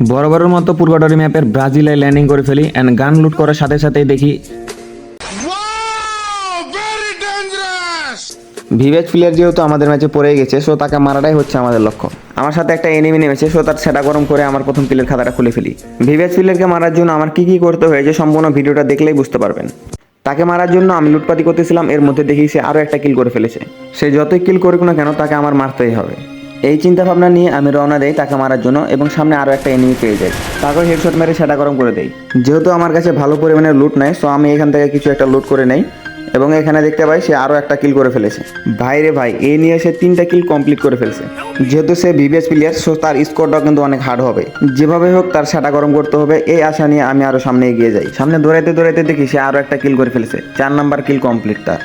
বরাবরের মতো পুরগাডরি ম্যাপের ব্রাজিলে ল্যান্ডিং করে ফেলি অ্যান্ড গান লুট করার সাথে সাথেই দেখি! ভিভেজ প্লেয়ার যেহেতু আমাদের ম্যাচে পড়ে গেছে সো তাকে মারাটাই হচ্ছে আমাদের লক্ষ্য। আমার সাথে একটা এনিমি নেমেছে সো তার সেটা গরম করে আমার প্রথম প্লেয়ার খাতাটা খুলে ফেলি। ভিভেজ প্লেয়ারকে মারার জন্য আমার কি কি করতে হয়েছে সম্পূর্ণ ভিডিওটা দেখলেই বুঝতে পারবেন। তাকে মারার জন্য আমি লুটপাতি করতেছিলাম এর মধ্যে দেখি সে আরও একটা কিল করে ফেলেছে। সে যতই কিল করুক না কেন তাকে আমার মারতেই হবে। এই চিন্তা ভাবনা নিয়ে আমি রওনা দেই তাকে মারার জন্য এবং সামনে আরও একটা এনিমি পেয়ে যাই। তারপর হেডশট মেরে সেটা গরম করে দেই। যেহেতু আমার কাছে ভালো পরিমাণে লুট নেই সো আমি এখান থেকে কিছু একটা লুট করে নেই এবং এখানে দেখতে পাই সে আরও একটা কিল করে ফেলেছে। ভাই রে ভাই এই নিয়ে সে তিনটা কিল কমপ্লিট করে ফেলছে। যেহেতু সে বিবিএস প্লেয়ার সো তার স্কোরটাও কিন্তু অনেক হার্ড হবে। যেভাবে হোক তার সেটা গরম করতে হবে, এই আশা নিয়ে আমি আরও সামনে এগিয়ে যাই। সামনে দৌড়াইতে দৌড়াইতে দেখি সে আরও একটা কিল করে ফেলেছে। চার নাম্বার কিল কমপ্লিট তার।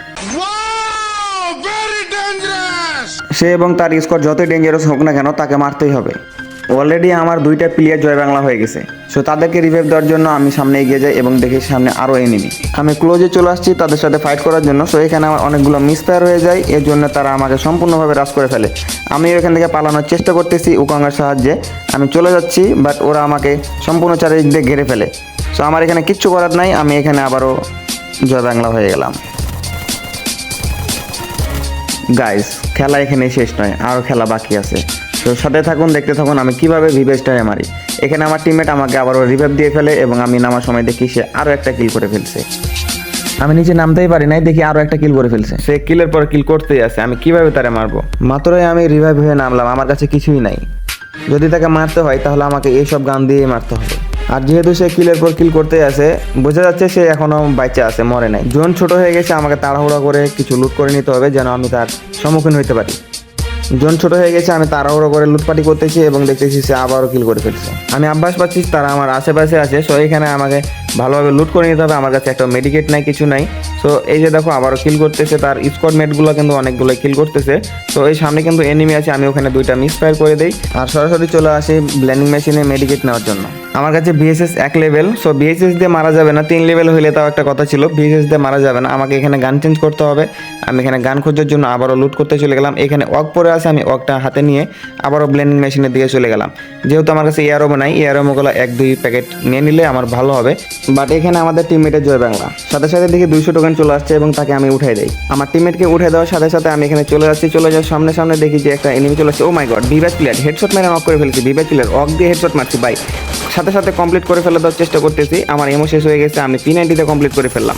সে এবং তার স্কোর যতই ডেঞ্জারাস হোক না কেন তাকে মারতেই হবে। অলরেডি আমার দুইটা প্লেয়ার জয় বাংলা হয়ে গেছে। সো তাদেরকে রিভাইভ দেওয়ার জন্য আমি সামনে এগিয়ে যাই এবং দেখি সামনে আরও এনিমি আমি ক্লোজে চলে আসছি তাদের সাথে ফাইট করার জন্য। সো এখানে আমার অনেকগুলো মিসফায়ার হয়ে যায়। এর জন্য তারা আমাকে সম্পূর্ণভাবে রাস করে ফেলে। আমি এখান থেকে পালানোর চেষ্টা করতেছি উকাঙ্গার সাহায্যে। আমি চলে যাচ্ছি বাট ওরা আমাকে সম্পূর্ণ চারিদিক দিয়ে ঘিরে ফেলে। সো আমার এখানে কিচ্ছু করার নাই। আমি এখানে আবারও জয় বাংলা হয়ে গেলাম। গাইস খেলা এখানে শেষ নয় আরও খেলা বাকি আছে। তো সাথে থাকুন দেখতে থাকুন আমি কীভাবে ভিভেজটায় মারি। এখানে আমার টিমমেট আমাকে আবারও রিভাইভ দিয়ে ফেলে এবং আমি নামার সময় দেখি সে আরও একটা কিল করে ফেলছে। আমি নিচে নামতেই পারি নাই দেখি আরও একটা কিল করে ফেলছে। সে কিলের পর কিল করতেই আছে আমি কীভাবে তারে মারবো? মাত্রই আমি রিভাইভ হয়ে নামলাম আমার কাছে কিছুই নাই। যদি তাকে মারতে হয় তাহলে আমাকে এইসব গান দিয়েই মারতে হবে। আর যেহেতু সে কিলের পর কিল করতে আছে, বোঝা যাচ্ছে সে এখনও বাইচে আছে, মরে নাই। জোন ছোট হয়ে গেছে, আমাকে তাড়াহুড়া করে কিছু লুট করে নিতে হবে যেন আমি তার সম্মুখীন হইতে পারি। জোন ছোট হয়ে গেছে, আমি তাড়াহুড়ো করে লুটপাটি করতেছি এবং দেখতেছি সে আবারও কিল করে ফেলছে। আমি আভ্যাস পাচ্ছি, তারা আমার আশেপাশে আছে সো এখানে আমাকে ভালোভাবে লুট করে নিতে হবে, আমার কাছে একটা মেডিকেট নাই, কিছু নাই। সো এই যে দেখো, আবারও কিল করতেছে, তার স্কোয়াড মেটগুলো কিন্তু অনেকগুলো কিল করতেছে। তো এই সামনে কিন্তু এনিমি আছে, আমি ওখানে দুইটা মিস ফায়ার করে দিই। আর সরাসরি চলে আসি ব্ল্যান্ডিং মেশিনে মেডিকেট নেওয়ার জন্য। আমার কাছে ভিএসএস এক লেভেল সো বিএসএস দিয়ে মারা যাবে না, তিন লেভেল হইলে তাও একটা কথা ছিল বিএসএস দিয়ে মারা যাবে না, আমাকে এখানে গান চেঞ্জ করতে হবে, আমি এখানে গান খোঁজার জন্য আবারও লুট করতে চলে গেলাম, এখানে অক পরে আছে, আমি অকটা হাতে নিয়ে আবারও ব্লেন্ডিং মেশিনের দিকে চলে গেলাম। যেহেতু আমার কাছে ইয়ারোমো নাই ইয়ারোমোগুলো এক, দুই প্যাকেট নিয়ে নিলে আমার ভালো হবে বাট এখানে আমাদের টিমমেটের জয় বাংলা। সাথে সাথে দেখি দুইশো টোকেন চলে আসছে এবং তাকে আমি উঠাই দেই। আমার টিমমেটকে উঠে দেওয়ার সাথে সাথে আমি এখানে চলে যাচ্ছি, চলে যাওয়ার সামনে সামনে দেখি যে একটা এনিমি চলে আসছে ও মাই গড ভিভাস প্লেয়ার হেডশট মেরে অফ করে ফেলেছি ভিভাস প্লেয়ার অক দিয়ে হেডশট মারছি বাই সাথে সাথে কমপ্লিট করে ফেলে দেওয়ার চেষ্টা করতেছি। আমার এমও শেষ হয়ে গেছে, আমি পি নাইনটিতে কমপ্লিট করে ফেললাম।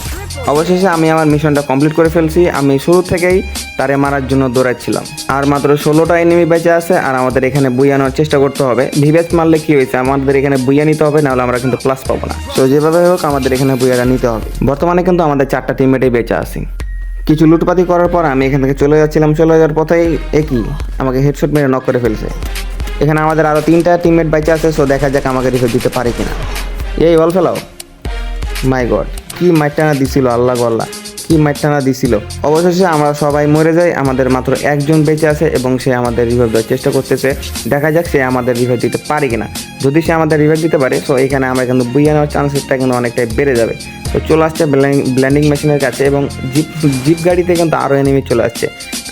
অবশেষে আমি আমার মিশনটা কমপ্লিট করে ফেলছি। আমি শুরু থেকেই তারে মারার জন্য দৌড়াচ্ছিলাম। আর মাত্র ষোলোটা এনিমি বেঁচে আছে, আর আমাদের এখানে বুইয়ানোর চেষ্টা করতে হবে। ভিভেস মারলে কি হয়েছে? আমাদের এখানে বুইয়া নিতে হবে, নাহলে আমরা কিন্তু প্লাস পাবো না। তো যেভাবে হোক, আমাদের এখানে বুইয়াটা নিতে হবে। বর্তমানে কিন্তু আমাদের চারটা টিমমেটেই বেঁচে আছি। কিছু লুটপাতি করার পর আমি এখান থেকে চলে যাচ্ছিলাম। চলে যাওয়ার পথেই একই, আমাকে হেডশট মেরে নক করে ফেলছে। এখানে আমাদের আরও তিনটা টিমমেট বাইচা আছে সো দেখা যাক আমাকে রিফেট দিতে পারে কিনা। এই, বল ফেলাও মাই গড কি মাইটানা দিছিল, আল্লাহ গল্লা। কি মাইটানা দিছিল? অবশেষে আমরা সবাই মরে যাই, আমাদের মাত্র একজন বেঁচে আছে এবং সে আমাদের রিভাইভ দেওয়ার চেষ্টা করতেছে। দেখা যাক সে আমাদের রিভাইভ দিতে পারে কিনা। যদি সে আমাদের রিভাইভ দিতে পারে সো এখানে আমরা কিন্তু বুইয়া নেওয়ার চান্সেসটা কিন্তু অনেকটাই বেড়ে যাবে। তো চলে আসছে ব্ল্যান্ডিং মেশিনের কাছে এবং জিপ জিপ গাড়িতে কিন্তু আরও এনিমি চলে আসছে।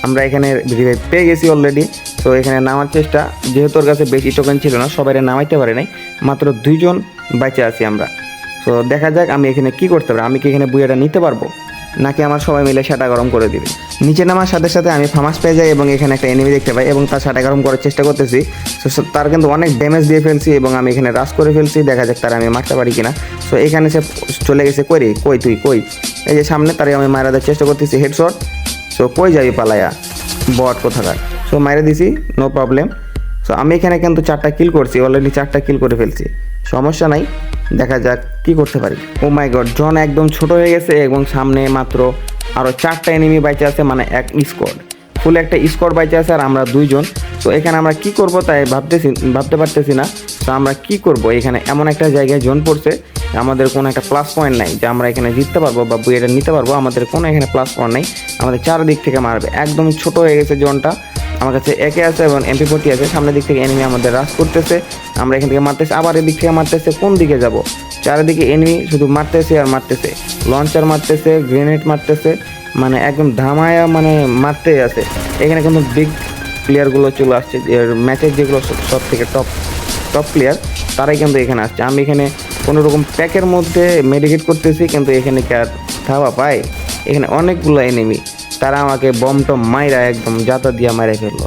আমরা এখানে রিভাইভ পেয়ে গেছি অলরেডি তো এখানে নামার চেষ্টা, যেহেতু ওর কাছে বেশি টোকেন ছিল না সবাই নামাইতে পারে নাই। মাত্র দুইজন বেঁচে আছি আমরা। তো দেখা যাক আমি এখানে কি করতে পারি, আমি কি এখানে বুয়াটা নিতে পারব? নাকি আমার সবাই মিলে সাটা গরম করে দিবে? নিচে নামার সাথে সাথে আমি ফামাস পেয়ে যাই এবং এখানে একটা এনিমি দেখতে পাই এবং তার সাটা গরম করার চেষ্টা করতেছি। সে- তার কিন্তু অনেক ড্যামেজ দিয়ে ফেলছি এবং আমি এখানে রাস করে ফেলছি। দেখা যাক তার আমি মারতে পারি কিনা। তো এখানে সে চলে গেছে কই রে? কই তুই? কই? এই যে সামনে তারে আমি মারা দেওয়ার চেষ্টা করতেছি হেডশট সো কই যাবি পালায়া? বট কোথাকার? সো মাইরে দিছি নো প্রবলেম সো আমি এখানে কিন্তু চারটা কিল করছি অলরেডি চারটা কিল করে ফেলছি। সমস্যা নাই। দেখা যাক কি করতে পারি। ও মাই গড জন একদম ছোট হয়ে গেছে এবং সামনে মাত্র আরও চারটা এনিমি বাইচে আছে মানে এক স্কোয়াড ফুল একটা স্কোয়াড বাইচে আছে আর আমরা দুইজন। তো এখানে আমরা কি করব তাই ভাবতেছি, ভাবতে পারতেছি না। তো আমরা কি করব? এখানে এমন একটা জায়গায় জোন পড়ছে, আমাদের কোনো একটা প্লাস পয়েন্ট নাই। যে আমরা এখানে জিততে পারব বা এটা নিতে পারব, আমাদের কোনো এখানে প্লাস পয়েন্ট নাই। আমাদের চারদিক থেকে মারবে। একদম ছোট হয়ে গেছে জোনটা আমার কাছে একে আছে এবং এমপি ফোরটি আছে। সামনের দিক থেকে এনিমি আমাদের রাস করতেছে। আমরা এখান থেকে মারতেছি। আবার এদিক থেকে মারতেছে। কোন দিকে যাব? চারিদিকে এনিমি শুধু মারতেছে আর মারতেছে। লঞ্চার মারতেছে গ্রেনেড মারতেছে। মানে একদম ধামায়া মানে মারতে আছে। এখানে কিন্তু বিগ প্লেয়ারগুলো চলে আসছে। ম্যাচের যেগুলো সব থেকে টপ টপ প্লেয়ার তারাই কিন্তু এখানে আসছে। আমি এখানে কোনো রকম প্যাকের মধ্যে মেডিকেট করতেছি, কিন্তু এখানে কে আর থাবা এখানে অনেকগুলো এনিমি তারা আমাকে বম টম মাইরা একদম জাতা দিয়া মারা ফেলল।